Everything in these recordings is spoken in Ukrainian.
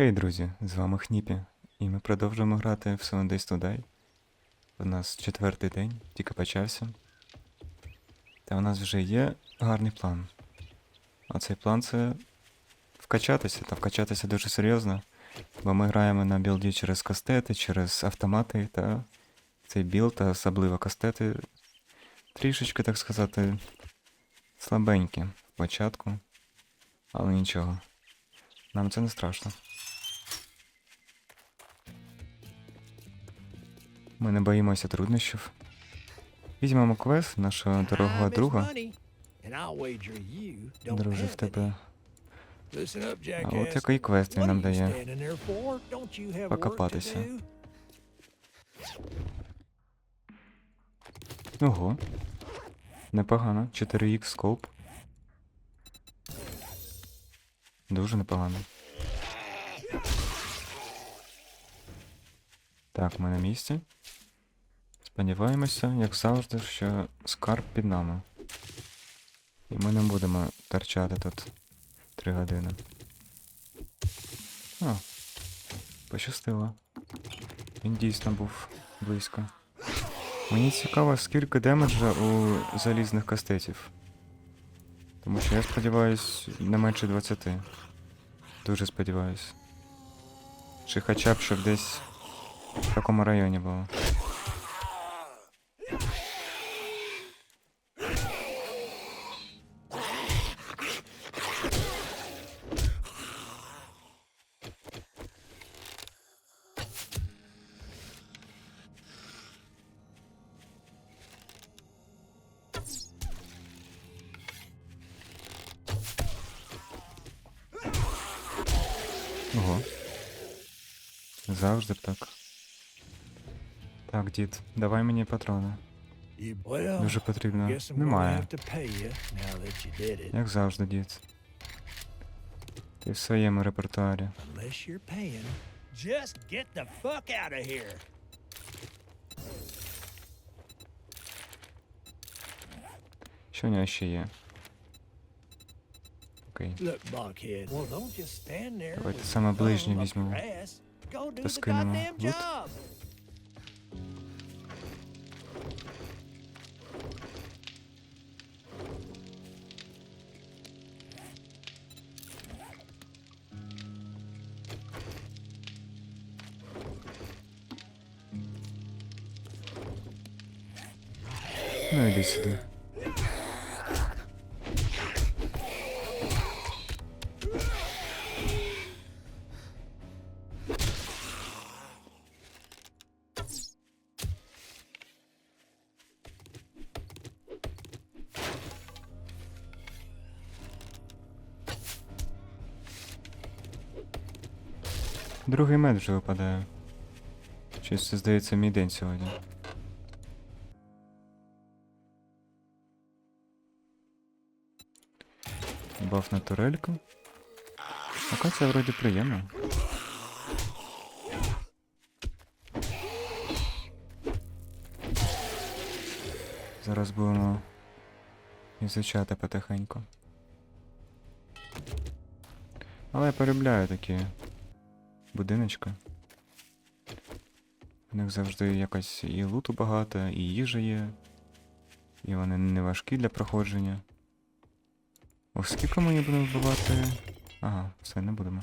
Хей, друзі, з вами Хніпі, і ми продовжуємо грати в Seven Days to. У нас четвертий день, тільки почався. Та у нас вже є гарний план. А цей план це вкачатися, та вкачатися дуже серйозно. Бо ми граємо на білді через кастети, через автомати, та цей білд, та особливо кастети, трішечки, так сказати, слабенькі в початку. Але нічого. Нам це не страшно. Ми не боїмося труднощів. Візьмемо квест нашого дорогого друга. Друже, в тебе. А от який квест він нам дає. Покопатися. Ого. Непогано. 4х скоп. Дуже непогано. Так, ми на місці. Сподіваємося, як завжди, що скарб під нами. І ми не будемо торчати тут три години. О, пощастило. Він дійсно був близько. Мені цікаво, скільки демеджа у залізних кастетів. Тому що я сподіваюсь, не менше 20. Дуже сподіваюсь. Чи хоча б щоб десь в такому районі. Ого. Завжди так. Так, дід, давай мені патрони. Дуже потрібно. Немає. Як завжди, дід. Ти в своєму репертуарі. Unless you're paying, just get the fuck out of here. Що в нього ще є? Окей. Look, blockhead. Well, don't just stand there. Давайте with саме your ближнє thumb up візьмемо. your ass. Go do Та the скинемо goddamn лут. Ну іди сюди. Другий мед вже випадає. Щось здається мій день сьогодні. Баф на турельку. Локація вроді приємна. Зараз будемо ізучати потихеньку. Але я полюбляю такі будиночки. У них завжди якось і луту багато, і їжа є. І вони не важкі для проходження. Ох, скільки мені будемо вбивати. Ага, все, не будемо.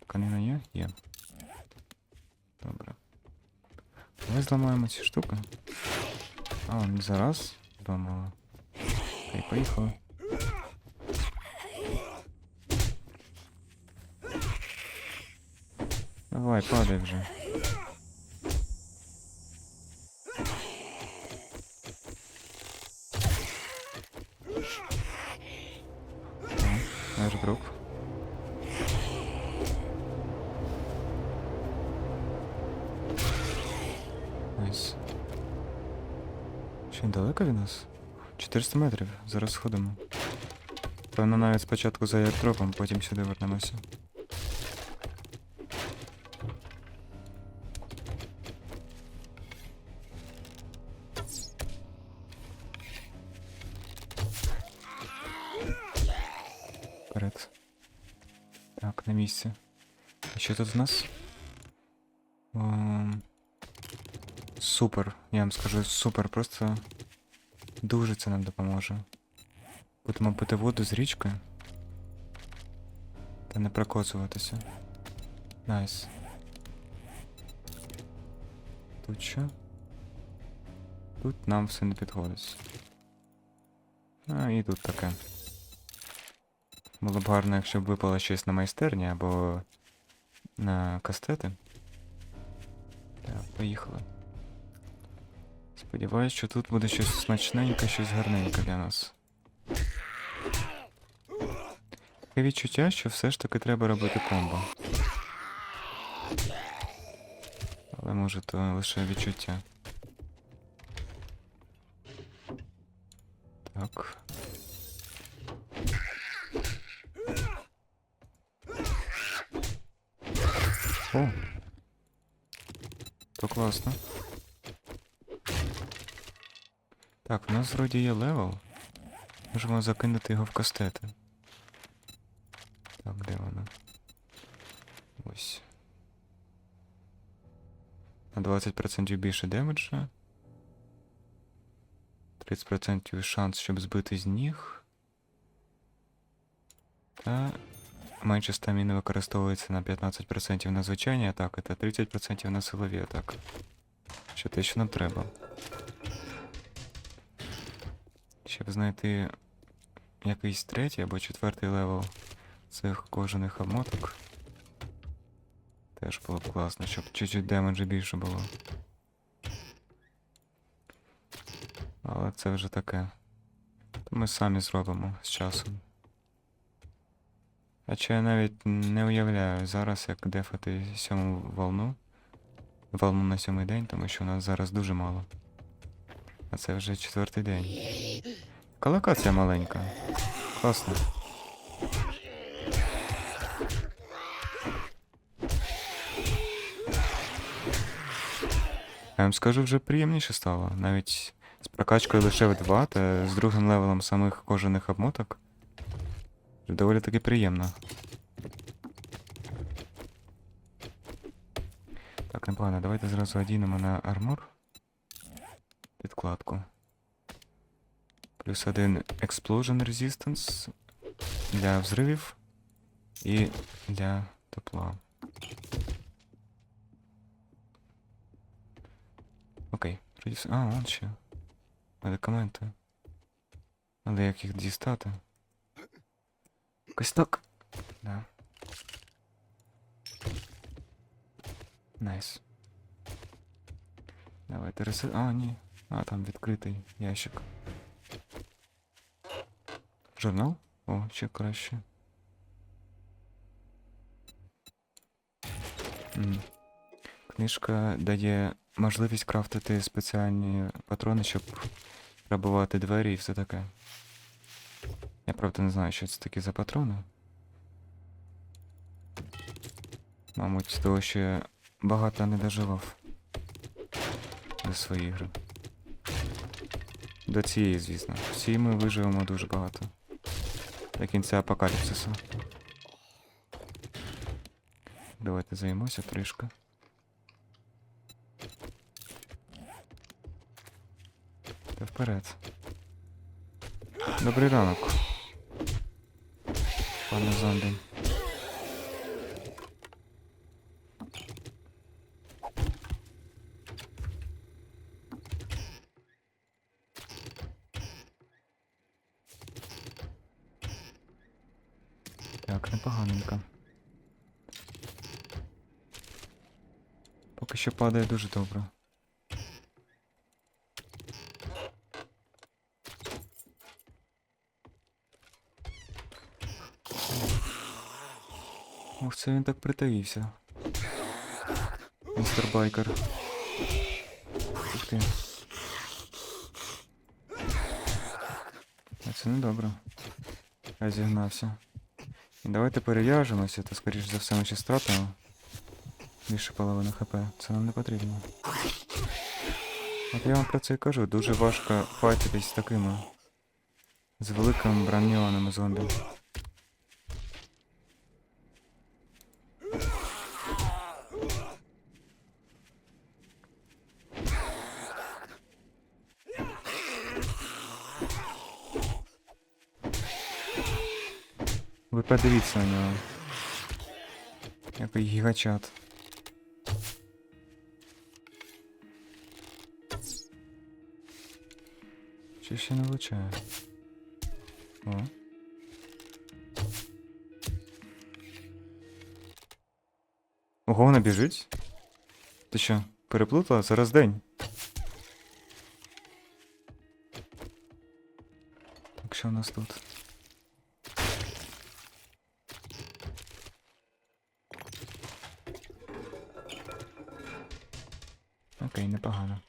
Тканина є? Є. Добре. Давай зламаємо ці штуки. А, вони зараз зламали. Окей, поїхали. Давай, падай вже. Ще далеко від нас? 400 метрів. Зараз сходимо. Певно, навіть спочатку за аірдропом, потім сюди вернемося. Вперед. Так, на місці. Що тут в нас? Супер, я вам скажу, супер, просто дуже це нам допоможе. Будемо пити воду з річки. Та не прокоцуватися. Найс. Тут що? Тут нам все не підходить. А, і тут таке. Було б гарно, якщо б випало щось на майстерні або на кастети. Так, поїхали. Сподіваюсь, що тут буде щось смачненьке, щось гарненьке для нас. Таке відчуття, що все ж таки треба робити комбо. Але може то лише відчуття. Так. О! То класно. Так, у нас вроді є левел. Можемо закинути його в кастети. Так, де воно? Ось. На 20% більше демеджа. 30% шанс, щоб збити з ніг. Та менше стаміни використовується на 15% на звичайні атаки та 30% на силові атаки. Що те, що нам треба. Щоб знайти якийсь третій або четвертий левел цих кожаних обмоток. Теж було б класно, щоб чуть-чуть демеджа більше було. Але це вже таке. То ми самі зробимо з часом. Хоча я навіть не уявляю зараз, як дефати сьому волну. Волну на сьомий день, тому що у нас зараз дуже мало. А це вже четвертий день. Колокація маленька. Класно. Я вам скажу, вже приємніше стало. Навіть з прокачкою лише в 2 та з другим левелом самих кожаних обмоток. Вже доволі таки приємно. Так, непогано, давайте зразу одінемо на армор. Підкладку. Плюс один Explosion Resistance для взривів і для тепла. Окей, тоді. А, вон ще. Медикаменти. Але як їх дістати? Якось так. Да. Найс. Давайте ресет. А, ні. А, там відкритий ящик. Журнал? О, ще краще. М. Книжка дає можливість крафтити спеціальні патрони, щоб пробувати двері і все таке. Я правда не знаю, що це такі за патрони. Мабуть, того, що я багато не доживав до своєї гри. До цієї, звісно. Всі ми виживемо дуже багато. До кінця апокаліпсису. Давайте займемося трішки. Та вперед. Добрий ранок. Пане зомбі. Так, непоганенько. Поки що падає дуже добре. Ох, це він так притаївся. Містер Байкер. Ух ти. А це не добре. Я зігнався. Давайте перев'яжемося, то скоріш за все ми ще стратимо. Більше половини хп. Це нам не потрібно. От я вам про це і кажу, дуже важко файтитись з такими. З великими броньованими зомбі. Подивіться на нього. Який гігачат. Чи ще не влучає? О. Ого, вона біжить? Ти що, переплутала? Зараз день. Так, що у нас тут? Окей, непогано.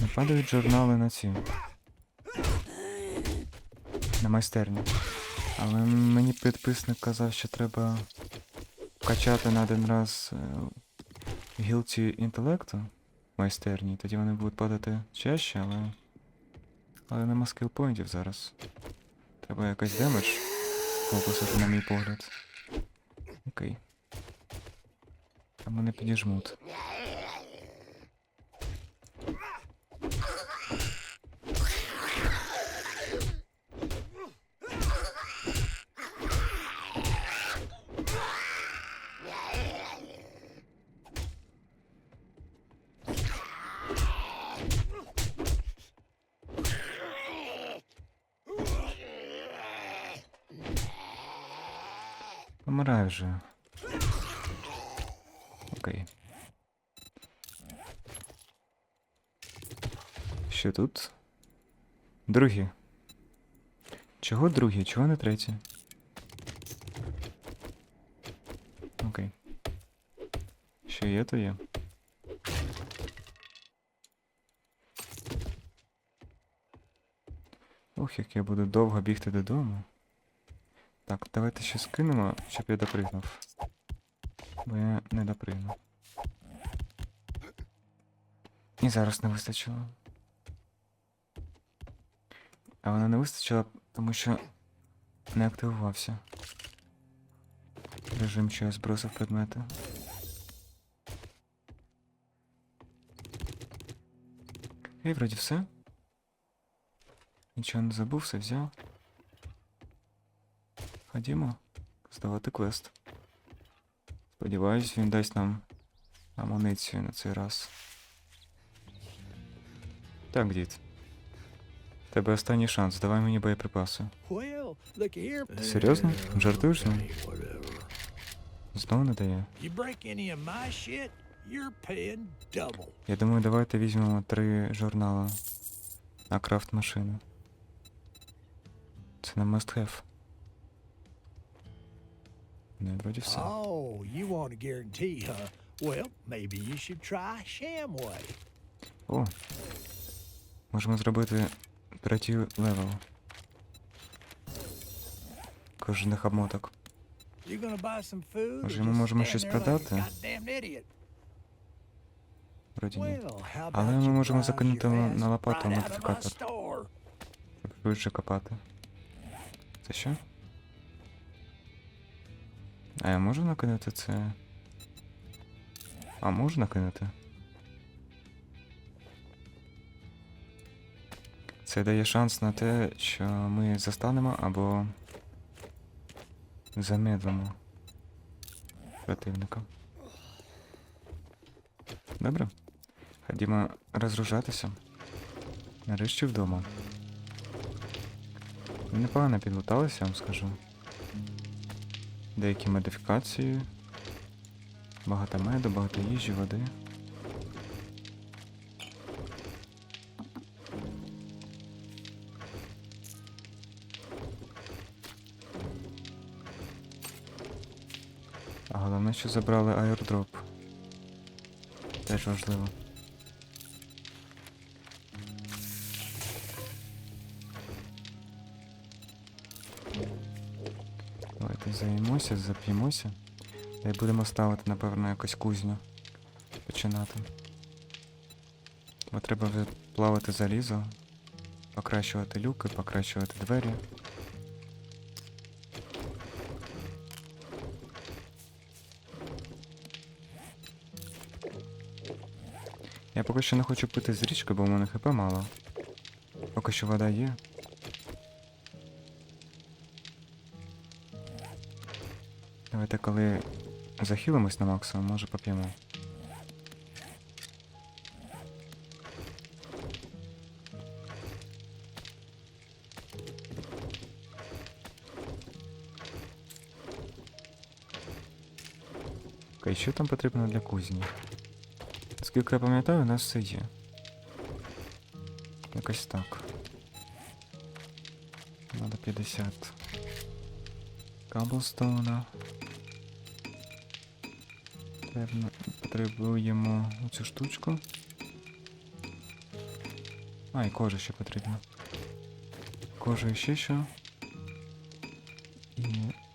Не падають журнали на ці. На майстерні. Але мені підписник казав, що треба качати на один раз е, гілці інтелекту майстерні, тоді вони будуть падати чаще, але. Але нема скілпоінтів зараз. Треба якийсь демедж фокусити, на мій погляд. Окей. Там вони підіжмуть. Помирай вже. Окей. Що тут? Другі. Чого другі? Чого не треті? Окей. Що є, то є. Ох, як я буду довго бігти додому. Так, давайте ще скинемо, щоб я допригнув. Бо я не допригнув. І зараз не вистачило. А вона не вистачила, тому що не активувався. Режим, що я збросив предмети. І вроді все. Нічого не забув, все взяв. Ходімо здавати квест. Сподіваюсь, він дасть нам амуніцію на цей раз. Так, дід. В Тебе останній шанс, давай мені боєприпаси. Well, look here. Ти серйозно? Жартуєш з ним? Whatever. Знову не дає. You break any of my shit, you're paying double. Я думаю, давайте візьмемо три журнала на крафт машину. Це на must have. Не, вроді все. Oh, you want a guarantee, huh? Well, maybe you should try Shamway. О! Можемо зробити третій левел. Кожних обмоток. You gonna buy some food? or Може, ми just можемо stand щось there like a продати? goddamn idiot? Вроді ні. Well, how Але about ми you можемо browse закинути your на- ass на лопату right out of my модифікатор. store? Щоб швидше копати. Це що? А я можу накинути це? А можу накинути? Це дає шанс на те, що ми застанемо або замедлимо противника. Добре? Ходімо розгружатися. Нарешті вдома. Непогано підлуталися, вам скажу. Деякі модифікації. Багато меду, багато їжі, води. А головне, що забрали аірдроп. Теж важливо. займуся, зап'ємося. Та й будемо ставити, напевно, якусь кузню. Починати. Бо треба плавати залізо, покращувати люки, покращувати двері. Я поки що не хочу пити з річки, бо в мене хп мало. Поки що вода є. Давайте коли захилимось на максимум, може поп'ємо. Окей, що там потрібно для кузні? Скільки я пам'ятаю, у нас все є. Якось так. Надо 50 каблстоуна. Потрібно- Потребуємо цю штучку. А, і кожу ще потрібно. Кожу ще що. І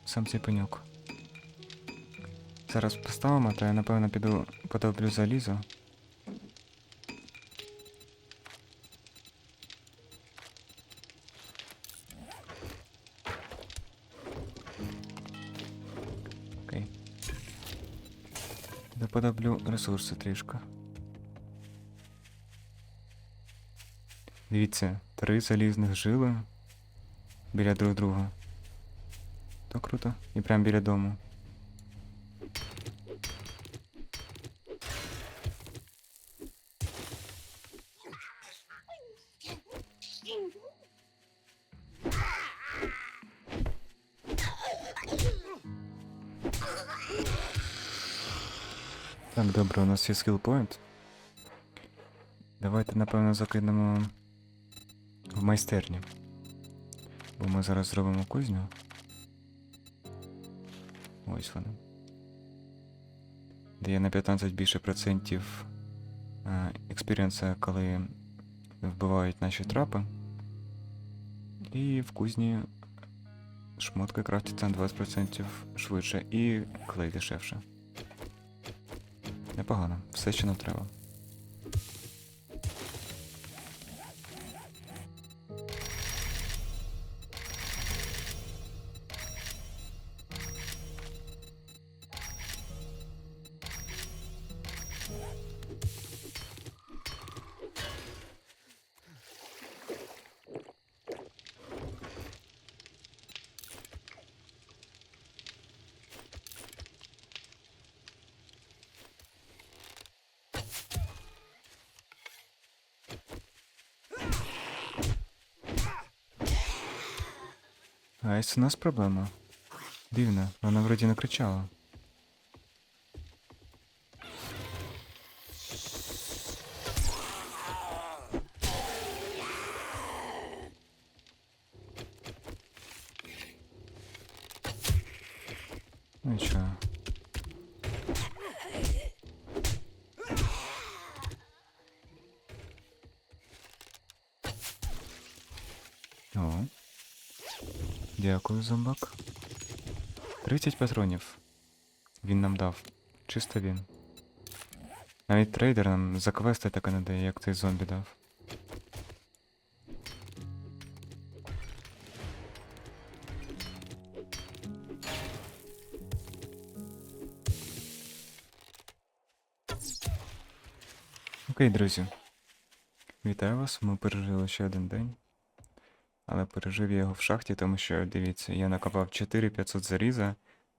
сам цей пеньок. Зараз поставимо, то я напевно піду подоблю залізо. Доподоблю ресурси трішки. Дивіться, три залізних жили біля друг друга. То круто. І прямо біля дому. Так, добре, у нас є скіл point. Давайте, напевно, закинемо в майстерні. Бо ми зараз зробимо кузню. Ось вони. Дає на 15 більше процентів е, експіріенса, коли вбивають наші трапи. І в кузні шмотки крафтяться на 20% швидше і клей дешевше. Непогано, все, ще нам треба. А ось у нас проблема. Дивно, вона вроді не кричала. 30 патронів. Він нам дав. Чисто він. Навіть трейдер нам за квести таке не дає, як цей зомбі дав. Окей, друзі. Вітаю вас. Ми пережили ще один день. Але пережив я його в шахті, тому що, дивіться, я накопав 4500 заліза,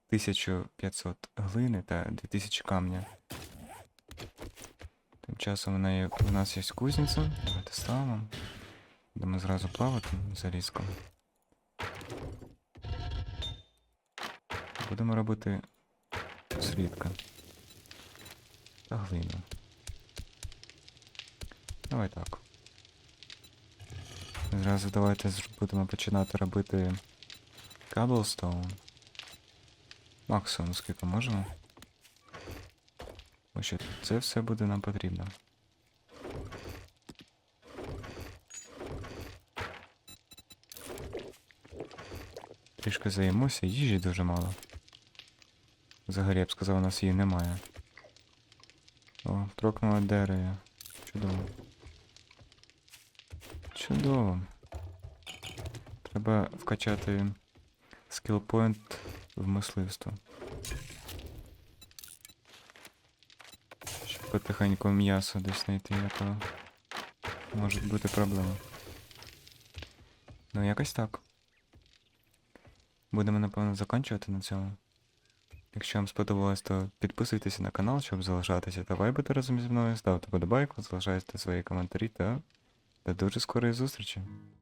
1500 глини та 2000 камня. Тим часом у нас є кузниця. Давайте ставимо. Будемо зразу плавати залізком. Будемо робити слідка. Та глину. Давай так. Зразу давайте будемо починати робити Cobblestone. Максимум скільки можемо. Бо що це все буде нам потрібно. Трішки заїмося, їжі дуже мало. Взагалі я б сказав, у нас її немає. О, прокнула дерево. Чудово. Чудово. Треба вкачати скілпоінт в мисливство. Щоб потихеньку м'ясо десь знайти, то можуть бути проблеми. Ну, якось так. Будемо, напевно, закінчувати на цьому. Якщо вам сподобалось, то підписуйтеся на канал, щоб залишатися та вайбити разом зі мною, ставте подобайку, залишайте свої коментарі та до дуже скорої зустрічі.